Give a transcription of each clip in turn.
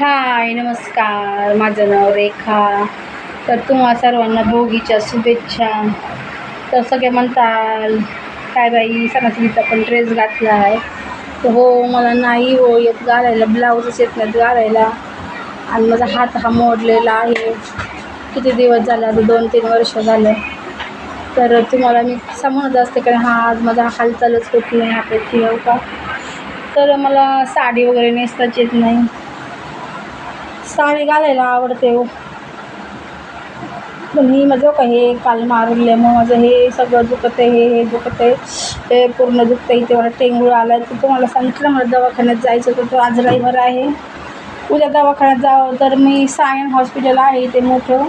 हाय नमस्कार. माझं नाव रेखा. तर तुम्हा सर्वांना भोगीच्या शुभेच्छा. तर सगळे म्हणताल काय बाई सणासुदीचा पण ड्रेस घातला आहे तर हो मला नाही हो येत घालायला ब्लाऊजच येत नाहीत घालायला. आणि माझा हात हा मोडलेला आहे. किती दिवस झाले? आता दोन तीन वर्ष झालं. तर तुम्हाला मी समजत असते कारण हा आज माझा हालचालच होत नाही हाताची हो का तर मला साडी वगैरे नेसताच येत नाही. साडी घालायला आवडते हो. पण मी माझं का हे काल मारले मग माझं हे सगळं दुखत आहे हे हे दुखत आहे ते पूर्ण दुखतं इथे मला टेंगूळ आला आहे तर तुम्हाला सांगितलं मला दवाखान्यात जायचं होतं तो आज रविवार आहे. उद्या दवाखान्यात जावं तर मी सायन हॉस्पिटल आहे इथे मोठं.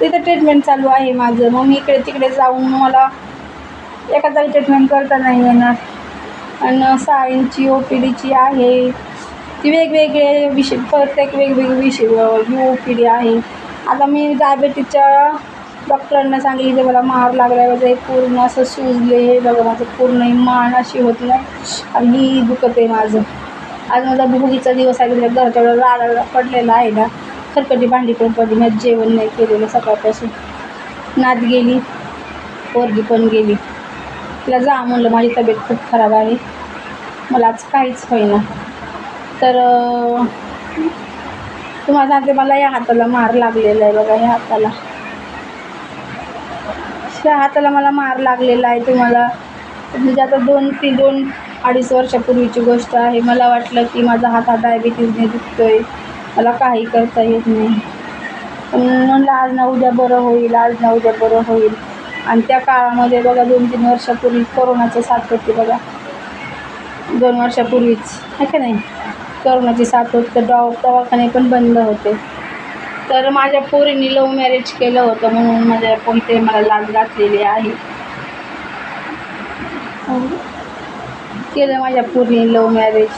तिथं ट्रीटमेंट चालू आहे माझं. मग मी इकडे तिकडे जाऊन मला एका जागी ट्रीटमेंट करता नाही येणार. आणि सायनची ओ पी डीची आहे. ती वेगवेगळे विषय प्रत्येक वेगवेगळे विषय यू पी डी आहे. आता मी डायबेटीसच्या डॉक्टरांना सांगितले मला मार लागला माझं पूर्ण असं सुजले बघा माझं पूर्ण मान अशी होत नाही आणि ही दुखत आहे माझं. आज माझा भोगीचा दिवस आहे घरात तेवढं राडा पडलेला आहे ना. खरकटी भांडी पण पडली माझं जेवण नाही केलेलं सकाळपासून. नात गेली पोरगी पण गेली. तिला जा म्हणलं माझी तब्येत खूप खराब आहे. मला आज काहीच होईना. तर तुम्हाला सांगते मला या हाताला मार लागलेला आहे बघा या हाताला. या हाताला मला मार लागलेला आहे तुम्हाला. म्हणजे आता दोन ती दोन अडीच वर्षापूर्वीची गोष्ट आहे. मला वाटलं की माझा हात हा डायबिटीजने दुखतोय. मला काही करता येत नाही. पण म्हणलं आज ना उद्या बरं होईल आज ना उद्या बरं होईल. आणि त्या काळामध्ये बघा दोन तीन वर्षापूर्वी कोरोनाचं साथ होती बघा. दोन वर्षापूर्वीच आहे का नाही? करोनाची साथ होती. तर डॉ दवाखाने पण बंद होते. तर माझ्या पोरीने लव्ह मॅरेज केलं होतं म्हणून माझ्या पोरीने मला लाज घातलेली आहे. केलं माझ्या पोरीने लव्ह मॅरेज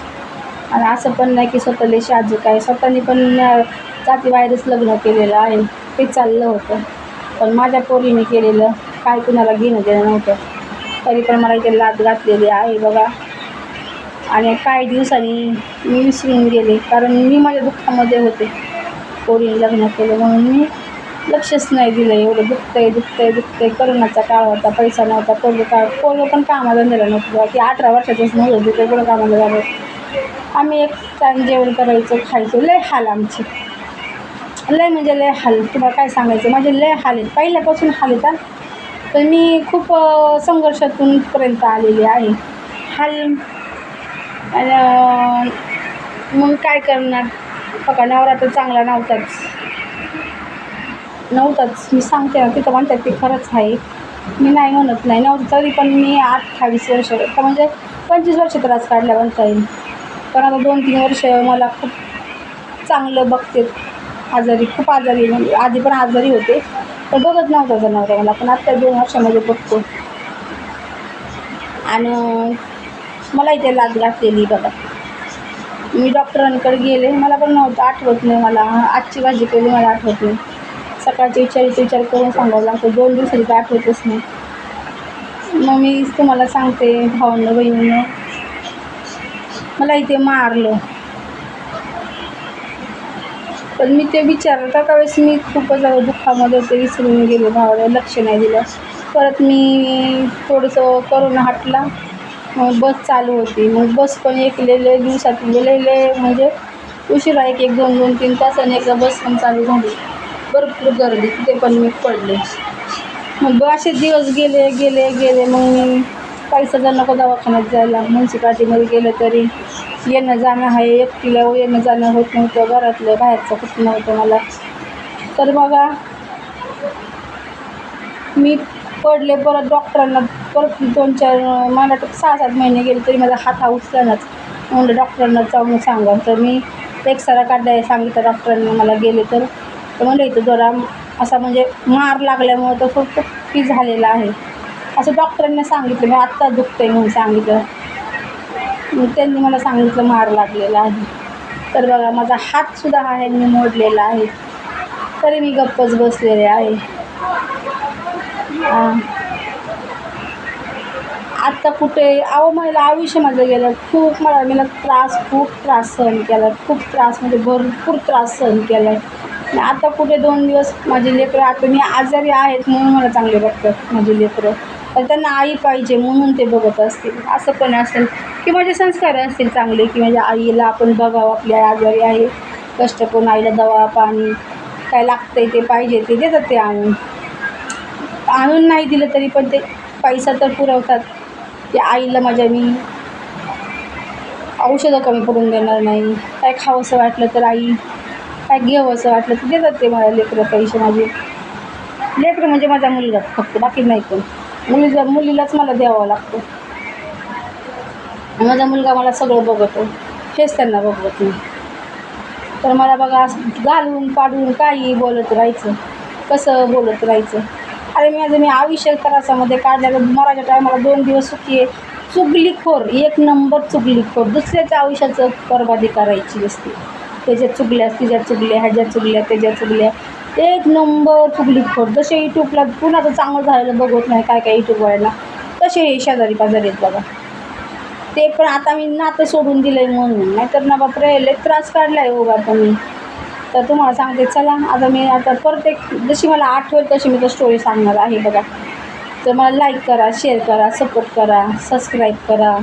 आणि असं पण नाही की स्वतःले शाजूक आहे स्वतःने पण जाती जातीबाहेरच लग्न केलेलं आहे. ते चाललं होतं. पण माझ्या पोरीने केलेलं काय कुणाला घेणं देणं नव्हतं. तरी पण मला इथे लाद घातलेली आहे बघा. आणि काही दिवसांनी मी विसरून गेले कारण मी माझ्या दुःखामध्ये होते. पोरीने लग्न केलं म्हणून मी लक्षच नाही दिलं एवढं दुखतंय दुखतंय दुखतंय. करोनाचा काळ होता पैसा नव्हता पोरगं काळ पोरगं पण कामाला नेलं नव्हतं की अठरा वर्षाचंच नव्हतं ते पुढं कामाला झालं आम्ही एक टाईम जेवण करायचं खायचो. लय हाल आमचे. लय म्हणजे लय हाल. तुम्हाला काय सांगायचं? माझे लय हाल आहेत. पहिल्यापासून हाल आहेत हा. तर मी खूप संघर्षातूनपर्यंत आलेली आहे. हाल आणि मग काय करणार? बघा नवरा तर चांगला नव्हताच. नव्हताच. मी सांगते ना तिथं म्हणतात ते खरंच आहे. मी नाही म्हणत नाही. नव्हतं तरी पण मी अठ्ठावीस वर्ष का म्हणजे पंचवीस वर्ष त्रास काढल्या म्हणता येईल. पण आता दोन तीन वर्ष मला खूप चांगलं बघते. आजारी खूप आजारी म्हणजे आधी पण आजारी होते. पण बघत नव्हता जनावर मला. पण आत्ता दोन वर्षामध्ये बघतो. आणि मला इथे लाज घातलेली बघा. मी डॉक्टरांकडे गेले मला पण नव्हतं आठवत नाही मला. आजची भाजी केली मला आठवत नाही. सकाळचे विचार विचार करून सांगावं लागतो. दोन दिवसाची काय आठवतच नाही. मग मी तुम्हाला सांगते भावांना बहिणीनं. मला इथे मारलं. पण मी ते विचारलं तर का वेळेस मी खूपच दुःखामध्ये होते विसरून गेले भावाला लक्ष नाही दिलं. परत मी थोडंसं करून हटला. मग बस चालू होती. मग बस पण एक लय दिवसात लय म्हणजे उशिरा एक एक दोन दोन तीन तासाने एकदा बस पण चालू झाली. भरपूर गर्दी तिथे पण मी पडले. मग असे दिवस गेले गेले गेले. मग पैसा जर नको दवाखान्यात जायला म्युन्सिपाल्टीमध्ये गेलं तरी येणं जाणं आहे एकटीला येणं जाणं होत नव्हतं. घरातलं बाहेरचं होत नव्हतं मला. तर बघा मी पडले परत डॉक्टरांना परत दोन चार मला तर सहा सात महिने गेले तरी माझा हात हा उचलनाच. म्हणलं डॉक्टरांना जाऊन सांगा. तर मी एक्सरा काढायला सांगितलं डॉक्टरांनी मला गेले तर. तर म्हणलं इथं जरा असा म्हणजे मार लागल्यामुळं तर खूप फी झालेला आहे. असं डॉक्टरांनी सांगितलं मी आत्ता दुखतंय म्हणून सांगितलं. त्यांनी मला सांगितलं मार लागलेला आहे. तर बघा माझा हातसुद्धा आहे मी मोडलेला आहे. तरी मी गप्पच बसलेले आहे. हां आत्ता कुठे अहो मला आयुष्य माझं गेलं खूप मला मला त्रास खूप त्रास सहन केला. खूप त्रास म्हणजे भरपूर त्रास सहन केला. आहे आता कुठे दोन दिवस माझे लेकरं आता मी आजारी आहेत म्हणून मला चांगले बघतात माझी लेकरं. तर त्यांना आई पाहिजे म्हणून ते बघत असतील. असं पण असेल की माझे संस्कार असतील चांगले की माझ्या आईला आपण बघावं आपली आई आजारी आहे. कष्ट करून आईला दवा पाणी काय लागतंय ते पाहिजे ते देतात ते आणून. आणून नाही दिलं तरी पण ते पैसा तर पुरवतात. की आईला माझ्या मी औषधं कमी पडून देणार नाही. काय खावंसं वाटलं तर आई काय घ्यावंसं वाटलं तर देतात ते मला लेकरं पैसे माझे. लेकरं म्हणजे माझा मुलगा फक्त बाकी नाही पण मुलीला मुलीलाच मला द्यावं लागतो. माझा मुलगा मला सगळं बघतो. हेच त्यांना बघवत नाही. तर मला बघा घालून पाडून काही बोलत राहायचं. कसं बोलत राहायचं? अरे मी माझं मी आयुष्य त्रासामध्ये काढल्यानं मराच्या टायमाला दोन दिवस सुट्टी आहे. चुगलीखोर एक नंबर चुगलीखोर. दुसऱ्याच्या आयुष्याचं बर्बादी करायची असते. त्याच्या चुगल्या तिच्या चुगल्या ह्याच्या चुगल्या त्याच्या चुगल्या एक नंबर चुगलीखोर. जसे यूट्यूबला कुणाचं चांगलं झालेलं बघत नाही काय काय यूट्यूबवाल्यांना तसे हे शेजारी पाजारी आहेत बघा. ते पण आता मी नातं सोडून दिलं आहे म्हणून. नाहीतर ना बापरे लय त्रास काढला आहे हो आता मी. तर तुम्हाला सांगते चला आता मी आता प्रत्येक जशी मला आठवेल तशी मी तर स्टोरी सांगणार आहे बघा. तर मला लाईक करा शेअर करा सपोर्ट करा सबस्क्राईब करा.